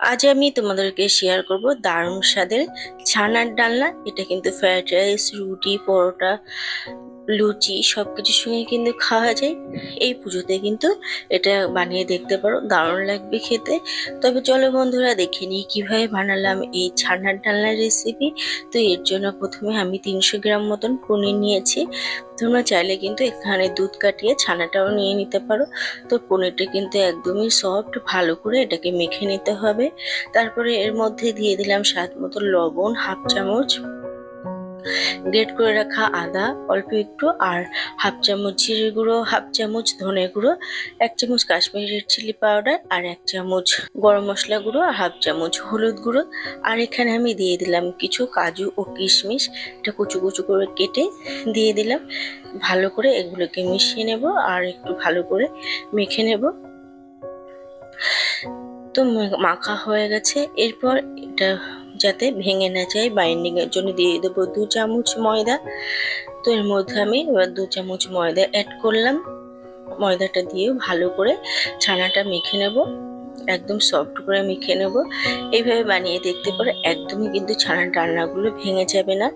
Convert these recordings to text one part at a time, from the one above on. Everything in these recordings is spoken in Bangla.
আজ আমি তোমাদেরকে শেয়ার করব দারুণ স্বাদের ছানার ডালনা। এটা কিন্তু ফ্রায়েড রাইস রুটি, পরোটা লুচি সব কিছুর সঙ্গে কিন্তু খাওয়া যায়। এই পুজোতে কিন্তু এটা বানিয়ে দেখতে পারো, দারুণ লাগবে খেতে। তবে চলো বন্ধুরা দেখে নিই কীভাবে বানালাম এই ছানার ডালনার রেসিপি তো এর জন্য প্রথমে আমি তিনশো গ্রাম মতন পনির নিয়েছি। তোমরা চাইলে কিন্তু এখানে দুধ কাটিয়ে ছানাটাও নিয়ে নিতে পারো। তো পনিরটা কিন্তু একদমই সফট ভালো করে এটাকে মেখে নিতে হবে। তারপরে এর মধ্যে দিয়ে দিলাম স্বাদ মতো লবণ, হাফ চামচ গ্রেট করে রাখা আদা, অল্প একটু, আর হাফ চামচ জিরে গুঁড়ো, হাফ চামচ ধনে গুঁড়ো, এক চামচ কাশ্মীরি রেড চিলি পাউডার, আর এক চামচ গরম মশলা গুঁড়ো, আর হাফ চামচ হলুদ গুঁড়ো। আর এখানে আমি দিয়ে দিলাম কিছু কাজু ও কিশমিশ। এটা কুচু কুচু করে কেটে দিয়ে দিলাম। ভালো করে এগুলোকে মিশিয়ে নেব, আর একটু ভালো করে মেখে নেব। তো মাখা হয়ে গেছে। এরপর এটা যাতে ভেঙে না যায় বাইন্ডিং এর জন্য দিয়ে দেবো দু চামচ ময়দা। তো এর মধ্যে আমি এবার দু চামচ ময়দা অ্যাড করলাম। ময়দাটা দিয়ে ভালো করে ছানাটা মেখে নেব। একদম সফট করে মেখে নেব। এইভাবে বানিয়ে দেখতে পারো, একদমই কিন্তু ছানার ডালনাগুলো ভেঙে যাবে না।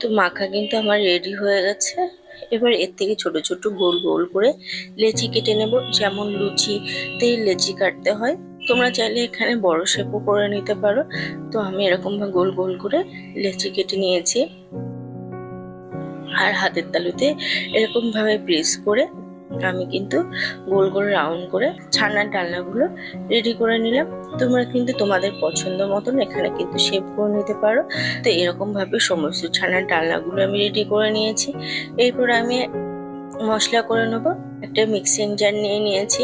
তো মাখা কিন্তু আমার রেডি হয়ে গেছে। এবার এর থেকে ছোট ছোট গোল গোল করে লেচি কেটে নেব। যেমন লুচিতে লেচি কাটতে হয়। তোমরা চাইলে এখানে বড় শেপও করে নিতে পারো। তো আমি এরকম গোল গোল করে লেচি কেটে নিয়েছি। আর হাতের তালুতে এরকম ভাবে প্রেস করে আমি কিন্তু গোল গোল রাউন্ড করে ছানার ডালনাগুলো রেডি করে নিলাম। তোমরা কিন্তু তোমাদের পছন্দ মতন এখানে কিন্তু শেপ করে নিতে পারো। তো এরকম ভাবে সমস্ত ছানার ডালনাগুলো আমি রেডি করে নিয়েছি। এরপর আমি মশলা করে নেব। একটা মিক্সিং জার নিয়ে নিয়েছি।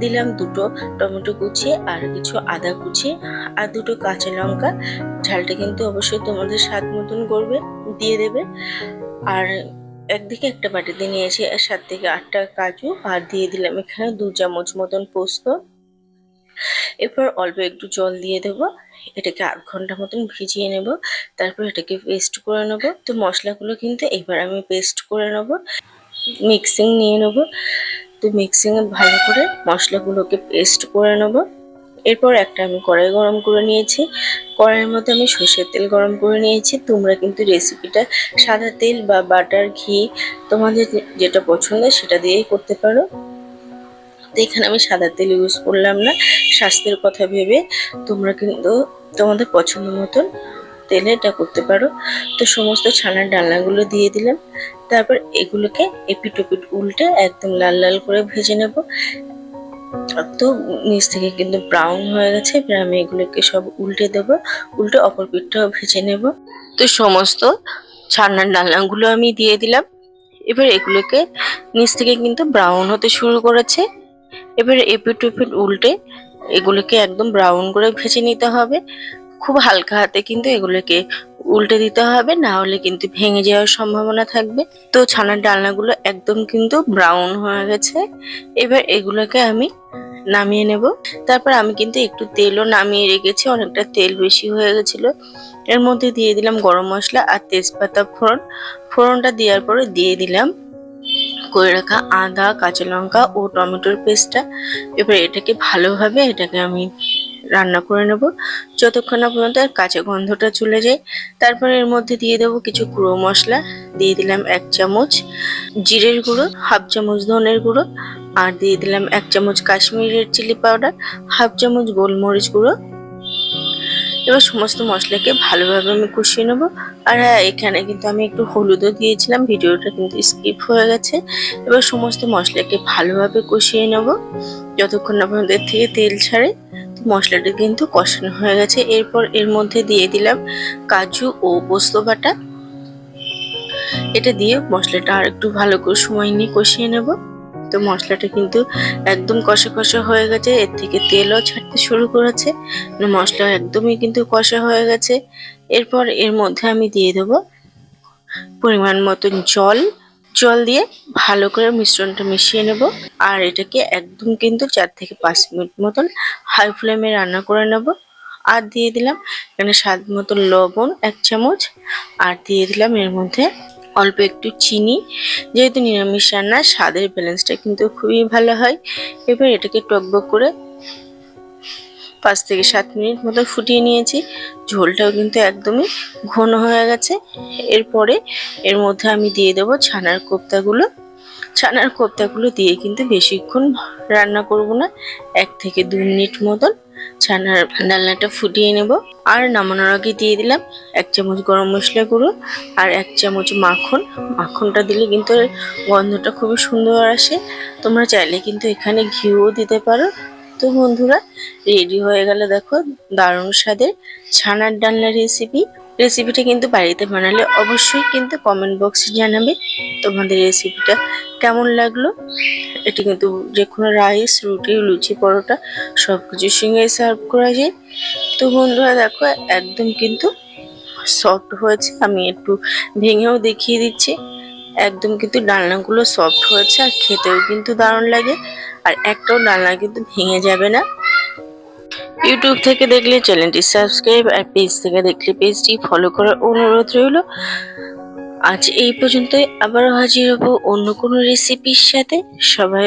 দিলাম দুটো টমেটো কুচি আর কিছু আদা কুচি আর দুটো কাঁচা লঙ্কা। ঝালটা কিন্তু অবশ্যই তোমাদের স্বাদ মতন করবে, দিয়ে দেবে। আর একদিকে একটা বাটিতে নিয়েছি, আর সাত থেকে আটটা কাজু আর দিয়ে দিলাম এখানে দু চামচ মতন পোস্ত। এরপর অল্প একটু জল দিয়ে দেব, এটাকে আধ ঘণ্টা মতন ভিজিয়ে নেব, তারপর এটাকে পেস্ট করে নেব। তো মশলাগুলো কিন্তু এবার আমি পেস্ট করে নেব। মিক্সিং নিয়ে নেব। তো মিক্সিংয়ে ভালো করে মশলাগুলোকে পেস্ট করে নেব। এরপর একটা আমি কড়াই গরম করে নিয়েছি। কড়াইয়ের মধ্যে আমি সর্ষের তেল গরম করে নিয়েছি। তোমরা কিন্তু রেসিপিটা সাদা তেল বা বাটার ঘি, তোমাদের যেটা পছন্দ সেটা দিয়েই করতে পারো। তো এখানে আমি সাদা তেল ইউজ করলাম না। স্বাস্থ্যের কথা ভেবে তোমরা কিন্তু তোমাদের পছন্দ মতন তেলে এটা করতে পারো। তো সমস্ত ছানার ডালনাগুলো দিয়ে দিলাম। তারপর এগুলোকে এপিট ওপিট উল্টে একদম লাল লাল করে ভেজে নেব। তো নিচ থেকে কিন্তু ব্রাউন হয়ে গেছে, এবার আমি এগুলোকে সব উল্টে দেব। উল্টে অপর পিঠটাও ভেজে নেব। তো সমস্ত ছানার ডালনাগুলো আমি দিয়ে দিলাম। এবার এগুলোকে নিচ থেকে কিন্তু ব্রাউন হতে শুরু করেছে। এবার এপিট উল্টে এগুলোকে একদম ব্রাউন করে ভেজে নিতে হবে। খুব হালকা হাতে কিন্তু এগুলোকে উল্টে দিতে হবে, না হলে কিন্তু ভেঙে যাওয়ার সম্ভাবনা থাকবে। তো ছানার ডালনাগুলো একদম কিন্তু ব্রাউন হয়ে গেছে। এবার এগুলোকে আমি নামিয়ে নেব। তারপর আমি কিন্তু একটু তেলও নামিয়ে রেখেছি, অনেকটা তেল বেশি হয়ে গেছিল। এর মধ্যে দিয়ে দিলাম গরম মশলা আর তেজপাতা ফোড়ন। ফোড়নটা দেওয়ার পরে দিয়ে দিলাম করে রাখা আদা, কাঁচা লঙ্কা ও টমেটোর পেস্টটা। এবার এটাকে ভালোভাবে এটাকে আমি রান্না করে নেব। যতক্ষণ না পর্যন্ত আর কাঁচা গন্ধটা চলে যায়, তারপর এর মধ্যে দিয়ে দেবো কিছু গুঁড়ো মশলা। দিয়ে দিলাম এক চামচ জিরের গুঁড়ো, হাফ চামচ ধনের গুঁড়ো, আর দিয়ে দিলাম এক চামচ Kashmiri red chilli powder, half চামচ গোলমরিচ গুঁড়ো। এবার সমস্ত মশলাকে ভালোভাবে আমি কষিয়ে নেব। আর হ্যাঁ এখানে কিন্তু আমি একটু হলুদও দিয়েছিলাম, ভিডিওটা কিন্তু স্কিপ হয়ে গেছে। এবার সমস্ত মশলাকে ভালোভাবে কষিয়ে নেব। যতক্ষণ না পর্যন্ত থেকে তেল ছাড়ে মশলাটা কিন্তু কষানো হয়ে গেছে। এরপর এর মধ্যে দিয়ে দিলাম কাজু ও পোস্ত বাটা। এটা দিয়ে মশলাটা আর একটু ভালো করে সময় নিয়ে কষিয়ে নেব। তো মশলাটা কিন্তু একদম কষা কষা হয়ে গেছে। এর থেকে তেলও ছাড়তে শুরু করেছে। মানে মশলা একদমই কিন্তু কষা হয়ে গেছে। এরপর এর মধ্যে আমি দিয়ে দেব পরিমাণ মতন জল। জল দিয়ে ভালো করে মিশ্রণটা মিশিয়ে নেব। আর এটাকে একদম কিন্তু চার থেকে পাঁচ মিনিট মতন হাই ফ্লেমে রান্না করে নেব। আর দিয়ে দিলাম এখানে স্বাদ মতন লবণ এক চামচ। আর দিয়ে দিলাম এর মধ্যে অল্প একটু চিনি। যেহেতু নিরামিষ রান্না, স্বাদের ব্যালেন্সটা কিন্তু খুবই ভালো হয়। এবার এটাকে টকবক করে পাঁচ থেকে সাত মিনিট মতো ফুটিয়ে নিয়েছি। ঝোলটাও কিন্তু একদমই ঘন হয়ে গেছে। এরপরে এর মধ্যে আমি দিয়ে দেবো ছানার কোপ্তাগুলো। ছানার কোপ্তাগুলো দিয়ে কিন্তু বেশিক্ষণ রান্না করব না, এক থেকে দু মিনিট মতন ছানার ডালনাটা ফুটিয়ে নেব। আর নামানোর আগে দিয়ে দিলাম এক চামচ গরম মশলা গুঁড়ো আর এক চামচ মাখন। মাখনটা দিলে কিন্তু গন্ধটা খুবই সুন্দর আসে। তোমরা চাইলে কিন্তু এখানে ঘিও দিতে পারো। তো বন্ধুরা রেডি হয়ে গেল দেখো দারুণ স্বাদের ছানার ডালনা রেসিপি রেসিপিটা কিন্তু বাড়িতে বানালে অবশ্যই কিন্তু কমেন্ট বক্সে জানাবে তোমাদের রেসিপিটা কেমন লাগল। এটি কিন্তু যে কোনো রাইস রুটি, লুচি, পরোটা সব কিছুর সঙ্গে সার্ভ করা যায়। তো বন্ধুরা দেখো, একদম কিন্তু সফট হয়েছে। আমি একটু ভেঙেও দেখিয়ে দিচ্ছি। একদম কিন্তু ডালনাগুলো সফট হয়েছে আর খেতেও কিন্তু দারুণ লাগে। আর একটাও ডালনা কিন্তু ভেঙে যাবে না। ইউটিউব থেকে দেখলে চ্যানেলটি সাবস্ক্রাইব আর পেজ থেকে দেখলে পেজটি ফলো করার অনুরোধ রইল। আজ এই পর্যন্তই। আবারও হাজির হব অন্য কোনো রেসিপির সাথে। সবাই